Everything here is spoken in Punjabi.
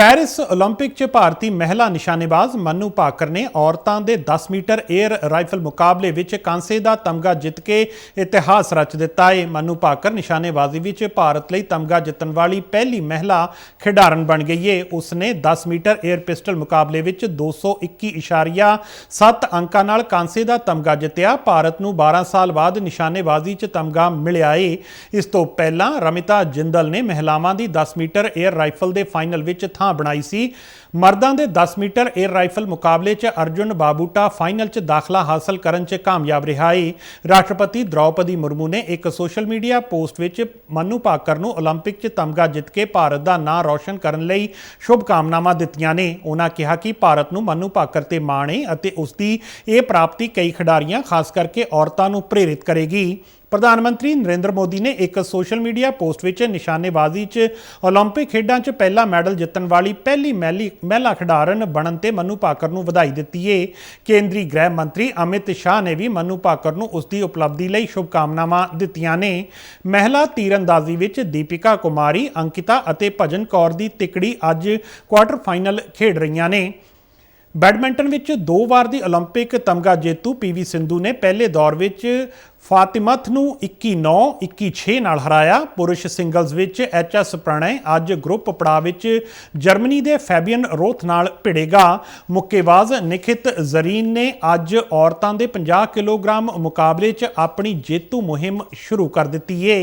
ਪੈਰਿਸ 올림픽 'ਚ ਭਾਰਤੀ ਮਹਿਲਾ ਨਿਸ਼ਾਨੇਬਾਜ਼ ਮਨੂ ਭਾਕਰ ਨੇ ਔਰਤਾਂ ਦੇ 10 ਮੀਟਰ 에ਅਰ ਰਾਈਫਲ ਮੁਕਾਬਲੇ ਵਿੱਚ ਕਾਂਸੇ ਦਾ ਤਮਗਾ ਜਿੱਤ ਕੇ ਇਤਿਹਾਸ ਰਚ ਦਿੱਤਾ ਏ। ਮਨੂ ਭਾਕਰ ਨਿਸ਼ਾਨੇਬਾਜ਼ੀ ਵਿੱਚ ਭਾਰਤ ਲਈ ਤਮਗਾ ਜਿੱਤਣ ਵਾਲੀ ਪਹਿਲੀ ਮਹਿਲਾ ਖਿਡਾਰਨ ਬਣ ਗਈ ਏ। ਉਸ ਨੇ 10 ਮੀਟਰ 에ਅਰ ਪਿਸਟਲ ਮੁਕਾਬਲੇ ਵਿੱਚ 221.7 ਅੰਕਾਂ ਨਾਲ ਕਾਂਸੇ ਦਾ ਤਮਗਾ ਜਿੱਤਿਆ। ਭਾਰਤ ਨੂੰ 12 ਸਾਲ ਬਾਅਦ ਨਿਸ਼ਾਨੇਬਾਜ਼ੀ 'ਚ ਤਮਗਾ ਮਿਲਿਆ ਏ। ਇਸ ਤੋਂ ਪਹਿਲਾਂ ਰਮਿਤਾ ਜਿੰਦਲ ਨੇ ਮਹਿਲਾਵਾਂ ਦੀ 10 ਮੀਟਰ 에ਅਰ ਰਾਈਫਲ ਦੇ ਫਾਈਨਲ ਵਿੱਚ ਥਾਂ ਥਾਂ ਬਣਾਈ ਸੀ। ਮਰਦਾਂ ਦੇ 10 ਮੀਟਰ 에ਅਰ ਰਾਈਫਲ ਮੁਕਾਬਲੇ 'ਚ ਅਰਜੁਨ ਬਾਬੂਟਾ ਫਾਈਨਲ 'ਚ ਦਾਖਲਾ ਹਾਸਲ ਕਰਨ 'ਚ ਕਾਮਯਾਬ ਰਿਹਾ ਏ। ਰਾਸ਼ਟਰਪਤੀ ਦ੍ਰੋਪਦੀ ਮੁਰਮੂ ਨੇ ਇੱਕ ਸੋਸ਼ਲ ਮੀਡੀਆ ਪੋਸਟ ਵਿੱਚ ਮਨੂ ਪਾਕਰ ਨੂੰ 올림픽 'ਚ ਤਮਗਾ ਜਿੱਤ ਕੇ ਭਾਰਤ ਦਾ ਨਾਂ ਰੋਸ਼ਨ ਕਰਨ ਲਈ ਸ਼ੁਭ ਕਾਮਨਾਵਾਂ ਦਿੱਤੀਆਂ ਨੇ। ਉਹਨਾਂ ਕਿਹਾ ਕਿ ਭਾਰਤ ਨੂੰ ਮਨੂ ਪਾਕਰ ਤੇ ਮਾਣ ਏ ਅਤੇ ਉਸ ਦੀ ਇਹ ਪ੍ਰਾਪਤੀ ਕਈ ਖਿਡਾਰੀਆਂ, ਖਾਸ ਕਰਕੇ ਔਰਤਾਂ ਨੂੰ ਪ੍ਰੇਰਿਤ ਕਰੇਗੀ। ਪ੍ਰਧਾਨ ਮੰਤਰੀ ਨਰਿੰਦਰ ਮੋਦੀ ਨੇ ਇੱਕ ਸੋਸ਼ਲ ਮੀਡੀਆ ਪੋਸਟ ਵਿੱਚ ਨਿਸ਼ਾਨੇਬਾਜ਼ੀ 'ਚ 올림픽 ਖੇਡਾਂ 'ਚ ਪਹਿਲਾ ਮੈਡਲ ਜਿੱਤਣ ਵਾਲੀ ਪਹਿਲੀ ਮਹਿਲੀ ਮਹਿਲਾ ਖਿਡਾਰਨ ਬਣਨ ਤੇ ਮਨੂ ਭਾਕਰ ਨੂੰ ਵਧਾਈ ਦਿੱਤੀ ਏ ਕੇਂਦਰੀ ਗ੍ਰਹਿ ਮੰਤਰੀ ਅਮਿਤ ਸ਼ਾਹ ਨੇ ਵੀ ਮਨੂ ਭਾਕਰ ਨੂੰ ਉਸ ਦੀ ਉਪਲਬਧੀ ਲਈ ਸ਼ੁਭਕਾਮਨਾਵਾਂ ਦਿੱਤੀਆਂ ਨੇ ਮਹਿਲਾ ਤੀਰੰਦਾਜ਼ੀ ਵਿੱਚ ਦੀਪਿਕਾ ਕੁਮਾਰੀ ਅੰਕਿਤਾ ਅਤੇ ਭਜਨ ਕੌਰ ਦੀ ਤਿਕੜੀ ਅੱਜ ਕੁਆਟਰ ਫਾਈਨਲ ਖੇਡ ਰਹੀਆਂ ਨੇ ਬੈਡਮਿੰਟਨ ਵਿੱਚ ਦੋ ਵਾਰ ਦੀ 올림픽 ਤਮਗਾ ਜੇਤੂ ਪੀਵੀ ਸਿੰਧੂ ਨੇ ਪਹਿਲੇ ਦੌਰ ਵਿੱਚ ਫਾਤਿਮਤ ਨੂੰ 21-9 21-6 ਨਾਲ ਹਰਾਇਆ ਪੁਰਸ਼ ਸਿੰਗਲਜ਼ ਵਿੱਚ ਐਚਐਸ ਪ੍ਰਣੈ ਅੱਜ ਗਰੁੱਪ ਪੜਾਅ ਵਿੱਚ ਜਰਮਨੀ ਦੇ ਫੈਬੀਅਨ ਰੋਥ ਨਾਲ ਭਿੜੇਗਾ ਮੁੱਕੇਬਾਜ਼ ਨਿਖਿਤ ਜ਼ਰੀਨ ਨੇ ਅੱਜ ਔਰਤਾਂ ਦੇ 50 ਕਿਲੋਗ੍ਰਾਮ ਮੁਕਾਬਲੇ 'ਚ ਆਪਣੀ ਜੇਤੂ ਮੁਹਿੰਮ ਸ਼ੁਰੂ ਕਰ ਦਿੱਤੀ ਏ